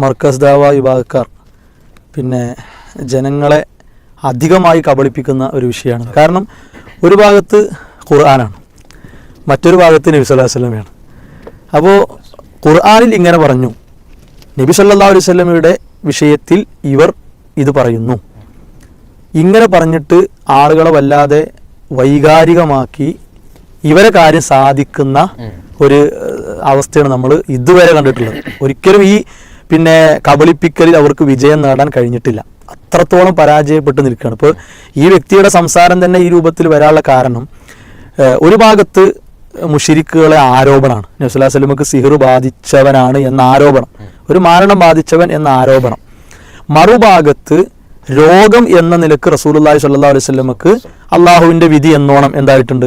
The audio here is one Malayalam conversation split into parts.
മർക്കസ് ദാവ വിഭാഗക്കാർ. പിന്നെ ജനങ്ങളെ അധികമായി കബളിപ്പിക്കുന്ന ഒരു വിഷയമാണ്. കാരണം ഒരു ഭാഗത്ത് ഖുർആനാണ് മറ്റൊരു ഭാഗത്ത് നബി വസല്ലമയാണ്. അപ്പോൾ ഖുർആാനിൽ ഇങ്ങനെ പറഞ്ഞു നബി സല്ലാ അലൈഹി വസല്ലമയുടെ വിഷയത്തിൽ ഇവർ ഇത് പറയുന്നു. ഇങ്ങനെ പറഞ്ഞിട്ട് ആളുകളെ വല്ലാതെ വൈകാരികമാക്കി ഇവരെ കാര്യം സാധിക്കുന്ന ഒരു അവസ്ഥയാണ് നമ്മൾ ഇതുവരെ കണ്ടിട്ടുള്ളത്. ഒരിക്കലും ഈ പിന്നെ കബളിപ്പിക്കലിൽ അവർക്ക് വിജയം നേടാൻ കഴിഞ്ഞിട്ടില്ല. അത്രത്തോളം പരാജയപ്പെട്ട് നിൽക്കുകയാണ്. ഇപ്പോൾ ഈ വ്യക്തിയുടെ സംസാരം തന്നെ ഈ രൂപത്തിൽ വരാനുള്ള കാരണം ഒരു ഭാഗത്ത് മുഷിരിക്കുകളെ ആരോപണമാണ്. നബ്സുല്ലാ സ്വലമക്ക് സിഹിർ ബാധിച്ചവനാണ് എന്ന ആരോപണം. ഒരു മാരണം ബാധിച്ചവൻ എന്ന ആരോപണം. മറുഭാഗത്ത് രോഗം എന്ന നിലയ്ക്ക് റസൂലുള്ളാഹി സ്വല്ലല്ലാഹു അലൈഹി അലൈവല്ലമക്ക് അള്ളാഹുവിന്റെ വിധി എന്നോണം എന്തായിട്ടുണ്ട്?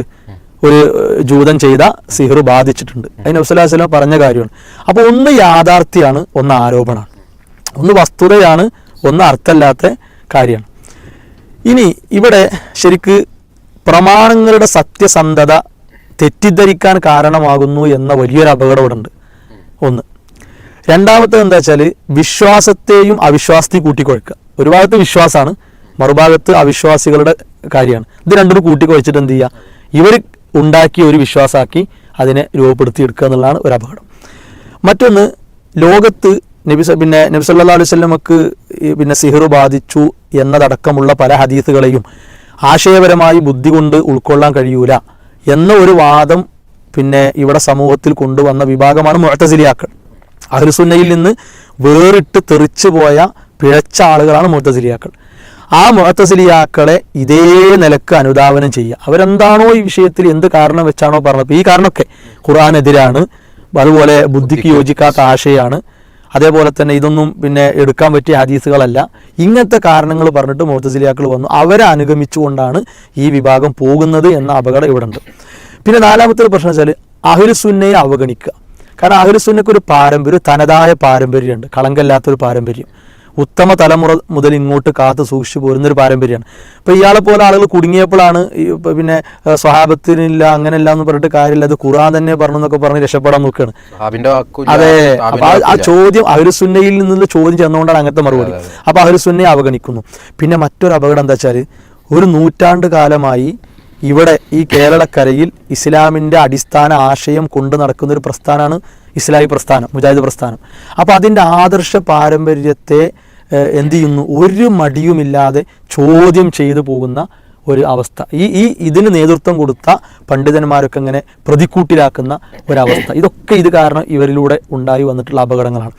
ഒരു ജൂതൻ ചെയ്ത സിഹർ ബാധിച്ചിട്ടുണ്ട്. അതിന് നബ്സുല്ലാഹി സ്വലം പറഞ്ഞ കാര്യമാണ്. അപ്പോൾ ഒന്ന് യാഥാർത്ഥ്യമാണ് ഒന്ന് ആരോപണമാണ് ഒന്ന് വസ്തുതയാണ് ഒന്ന് അർത്ഥമല്ലാത്ത കാര്യമാണ്. ഇനി ഇവിടെ ശരിക്ക് പ്രമാണങ്ങളുടെ സത്യസന്ധത തെറ്റിദ്ധരിക്കാൻ കാരണമാകുന്നു എന്ന വലിയൊരു അപകടം ഇവിടെ ഉണ്ട്. ഒന്ന്. രണ്ടാമത്തെ എന്താ വെച്ചാൽ വിശ്വാസത്തെയും അവിശ്വാസത്തെയും കൂട്ടിക്കൊഴക്കുക. ഒരു ഭാഗത്ത് വിശ്വാസമാണ് മറുഭാഗത്ത് അവിശ്വാസികളുടെ കാര്യമാണ്. ഇത് രണ്ടും കൂട്ടിക്കൊഴിച്ചിട്ട് എന്ത് ചെയ്യുക? ഇവർ ഉണ്ടാക്കിയ ഒരു വിശ്വാസമാക്കി അതിനെ രൂപപ്പെടുത്തിയെടുക്കുക എന്നുള്ളതാണ് ഒരു അപകടം. മറ്റൊന്ന് ലോകത്ത് നബി പിന്നെ നബി സല്ലല്ലാഹു അലൈഹി വസല്ലമക്ക് ഈ പിന്നെ സിഹിർ ബാധിച്ചു എന്നതടക്കമുള്ള പല ഹദീസുകളെയും ആശയപരമായി ബുദ്ധി കൊണ്ട് ഉൾക്കൊള്ളാൻ കഴിയൂല എന്ന ഒരു വാദം പിന്നെ ഇവിടെ സമൂഹത്തിൽ കൊണ്ടുവന്ന വിഭാഗമാണ് മുഴത്തസിലിയാക്കൾ അഹ്ലുസുന്നയിൽ നിന്ന് വേറിട്ട് തെറിച്ചു പോയ പിഴച്ച ആളുകളാണ് മുഴത്തസിലിയാക്കൾ ആ മുഹത്തസലിയാക്കളെ ഇതേ നിലയ്ക്ക് അനുധാവനം ചെയ്യുക. അവരെന്താണോ ഈ വിഷയത്തിൽ എന്ത് കാരണം വെച്ചാണോ പറഞ്ഞത്. ഈ കാരണമൊക്കെ ഖുർആാനെതിരാണ്. അതുപോലെ ബുദ്ധിക്ക് യോജിക്കാത്ത ആശയാണ്. അതേപോലെ തന്നെ ഇതൊന്നും പിന്നെ എടുക്കാൻ പറ്റിയ ഹദീസുകളല്ല. ഇങ്ങനത്തെ കാരണങ്ങൾ പറഞ്ഞിട്ട് മുഹത്തസിലിയാക്കൾ വന്നു. അവരെ അനുഗമിച്ചുകൊണ്ടാണ് ഈ വിഭാഗം പോകുന്നത് എന്ന അപകടം ഇവിടെ ഉണ്ട് പിന്നെ നാലാമത്തെ പ്രശ്നം വെച്ചാൽ അഹുലുസുന്നയെ അവഗണിക്കുക. കാരണം അഹുലുസുന്നക്ക് ഒരു പാരമ്പര്യം തനതായ പാരമ്പര്യമുണ്ട്. കളങ്കമില്ലാത്തൊരു പാരമ്പര്യം. ഉത്തമ തലമുറ മുതൽ ഇങ്ങോട്ട് കാത്തു സൂക്ഷിച്ചു പോരുന്നൊരു പാരമ്പര്യമാണ്. അപ്പോൾ ഇയാളെ പോലെ ആളുകൾ കുടുങ്ങിയപ്പോഴാണ് പിന്നെ സ്വഹാബത്തിനില്ല അങ്ങനെയല്ല എന്ന് പറഞ്ഞിട്ട് കാര്യമില്ല. അത് ഖുറാൻ തന്നെ പറഞ്ഞു എന്നൊക്കെ പറഞ്ഞ് രക്ഷപ്പെടാൻ നോക്കുകയാണ്. അതെ. ആ- ചോദ്യം അവർ സുന്നയിൽ നിന്നുള്ള ചോദ്യം ചെന്നുകൊണ്ടാണ് അങ്ങനത്തെ മറുപടി. അപ്പൊ സുന്നയെ അവഗണിക്കുന്നു. പിന്നെ മറ്റൊരു അപകടം എന്താ വെച്ചാൽ ഒരു നൂറ്റാണ്ട് കാലമായി ഇവിടെ ഈ കേരളക്കരയിൽ ഇസ്ലാമിന്റെ അടിസ്ഥാന ആശയം കൊണ്ടു നടക്കുന്ന ഒരു പ്രസ്ഥാനമാണ് ഇസ്ലാമി പ്രസ്ഥാനം മുജാഹിദ് പ്രസ്ഥാനം. അപ്പോൾ അതിന്റെ ആദർശ പാരമ്പര്യത്തെ എന്ത് ചെയ്യുന്നു? ഒരു മടിയുമില്ലാതെ ചോദ്യം ചെയ്തു പോകുന്ന ഒരു അവസ്ഥ. ഈ ഈ ഇതിന് നേതൃത്വം കൊടുത്ത പണ്ഡിതന്മാരൊക്കെ ഇങ്ങനെ പ്രതിക്കൂട്ടിലാക്കുന്ന ഒരവസ്ഥ. ഇതൊക്കെ ഇത് കാരണം ഇവരിലൂടെ ഉണ്ടായി വന്നിട്ടുള്ള അപകടങ്ങളാണ്.